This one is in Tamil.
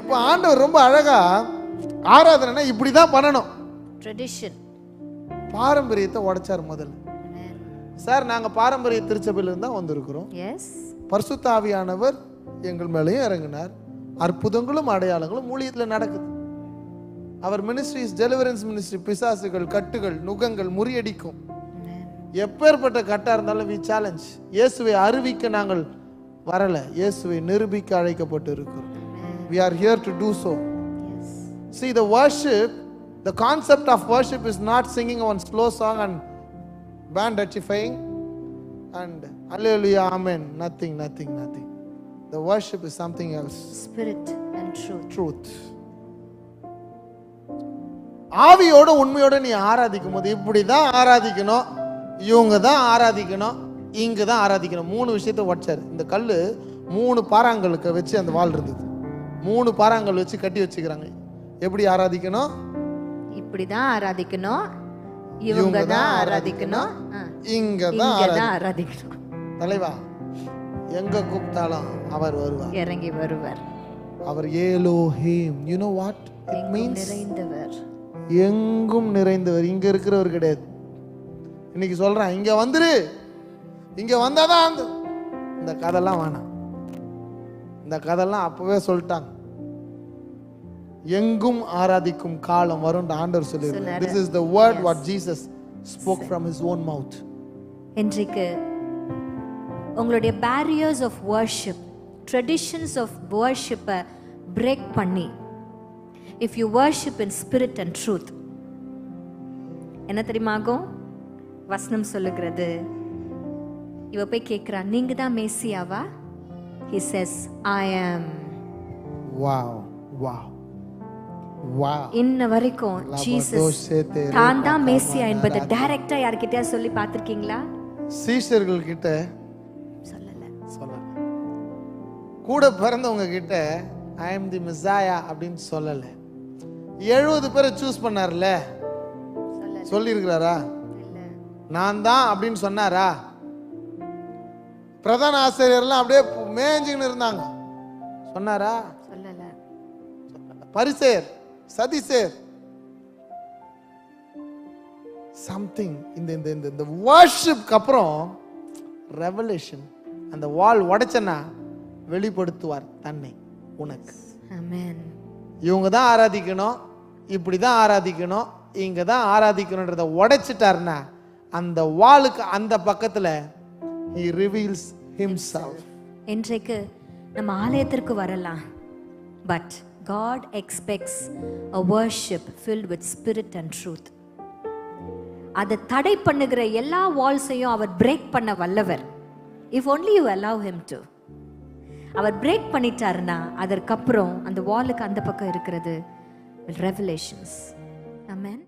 இப்போ ஆண்டவர் ரொம்ப அழகா ஆராதனைனா இப்படி தான் பண்ணணும். Tradition. பாரம்பரியத்தை உடைச்சார் முதல்ல. சார் நாங்க பாரம்பரிய திருச்சபையிலிருந்து தான் வந்திருக்கிறோம். Yes. பரிசுத்த ஆவியானவர் எங்கள் மேலேயும் இறங்கினார். அற்புதங்களும் அடையாளங்களும் ஊழியத்தில் நடக்குது. அவர் மினிஸ்ட்ரிஸ் டெலிவரன்ஸ் மினிஸ்ட்ரி பிசாசுகள் கட்டுகள் நுகங்கள் முறியடிக்கும். எப்பேற்பட்ட கட்டா இருந்தாலும் வி சேலஞ்ச் இயேசுவை அறிவிக்க நாங்கள் வரல. இயேசுவை நிரூபிக்க அழைக்கப்பட்டு இருக்கிறோம் we are here to do so Yes. see the worship the concept of worship is not singing one slow song and band rectifying and hallelujah amen nothing nothing nothing the worship is something else Spirit and truth. truth ஆவியோட உண்மையோட நீ ஆராதிக்கும் போது இப்படி தான் ஆராதிக்கணும் இவங்க தான் ஆராதிக்கணும் இங்க தான் ஆராதிக்கணும் மூணு விஷயத்த உடைச்சாரு இந்த கல் மூணு பாறாங்கலுக்கு வச்சு அந்த வால் இருந்தது மூணு பாறாங்கல் வச்சு கட்டி வச்சுக்கிறாங்க. எப்படி ஆராதிக்கணும்? இப்படிதான் ஆராதிக்கணும். இவங்க தான் ஆராதிக்கணும். இங்க தான் ஆராதிக்கணும். தலைவா எங்க கூப்பிட்டாலும் அவர் வருவார். இறங்கி வருவர். அவர் Elohim you know what it means நிறைந்தவர். எங்கும் நிறைந்தவர். இங்க இருக்கிறவர் கிடையாது. இன்னைக்கு சொல்றேன் இங்க வந்துரு. இங்க வந்தாதான் அந்த இந்த கதைலாம் வேணாம். இந்த கதைலாம் அப்பவே சொல்லிட்டாங்க. எங்கும் ஆராதிக்கும் காலம் வரும் ஆண்டவர் சொல்லியிருக்கார் this is the word what Jesus spoke from his own mouth இன்றைக்கு உங்களுடைய barriers of worship traditions of வர்ஷிப்பை break பண்ணி if you worship in spirit and truth என்ன தெரியுமாகும் வசனம் சொல்லுகிறது. இவ போய் கேட்குறா நீங்க தான் மேசியாவா? செஸ் ஐ ஆம் வாவ் வாவ் வாவ் இன்ன வரைக்கும் ஜீசஸ் தான் தான் மேசியா என்பதை டைரக்டா யார்கிட்டயா சொல்லி பார்த்திருக்கீங்களா? சீஷர்கள் கிட்ட சொல்லல. சொல்லல. கூட பிறந்தவங்க கிட்ட ஐ எம் தி மிசாயா அப்படின்னு சொல்லல. எழுபது பேரை சூஸ் பண்ணார்ல. சொல்லியிருக்கிறாரா? நான் தான் அப்படின்னு சொன்னாரா? பிரதான ஆசிரியர்லாம் அப்படியே மேய்ஞ்சுக்கின்னு இருந்தாங்க. சொன்னாரா? சொல்லல. பரிசேர் சதிசேர். சம்திங் இந்த இந்த இந்த இந்த வார்ஷிப்க்கு அப்புறம் ரெவலேஷன் அந்த வால் உடைச்சனா வெளிப்படுத்துவார் தன்னை உனக்கு. இவங்க தான் ஆராதிக்கணும் இப்படி தான் ஆராதிக்கணும் இங்க தான் ஆராதிக்கணுன்றத உடைச்சிட்டாருன்னா அந்த வாளுக்கு அந்த பக்கத்துல he reveals himself. இன்றைக்கு நம்ம ஆலயத்திற்கு வரலாம். But God expects a worship filled with spirit and truth அதை தடை பண்ணுகிற எல்லா வால்ஸையும் அவர் பிரேக் பண்ண வல்லவர். If only you allow him to our break பண்ணிட்டாருன்னா அதற்கப்புறம் அந்த வாலுக்கு அந்த பக்கம் இருக்கிறது ரெவலேஷன்ஸ் ஆமென்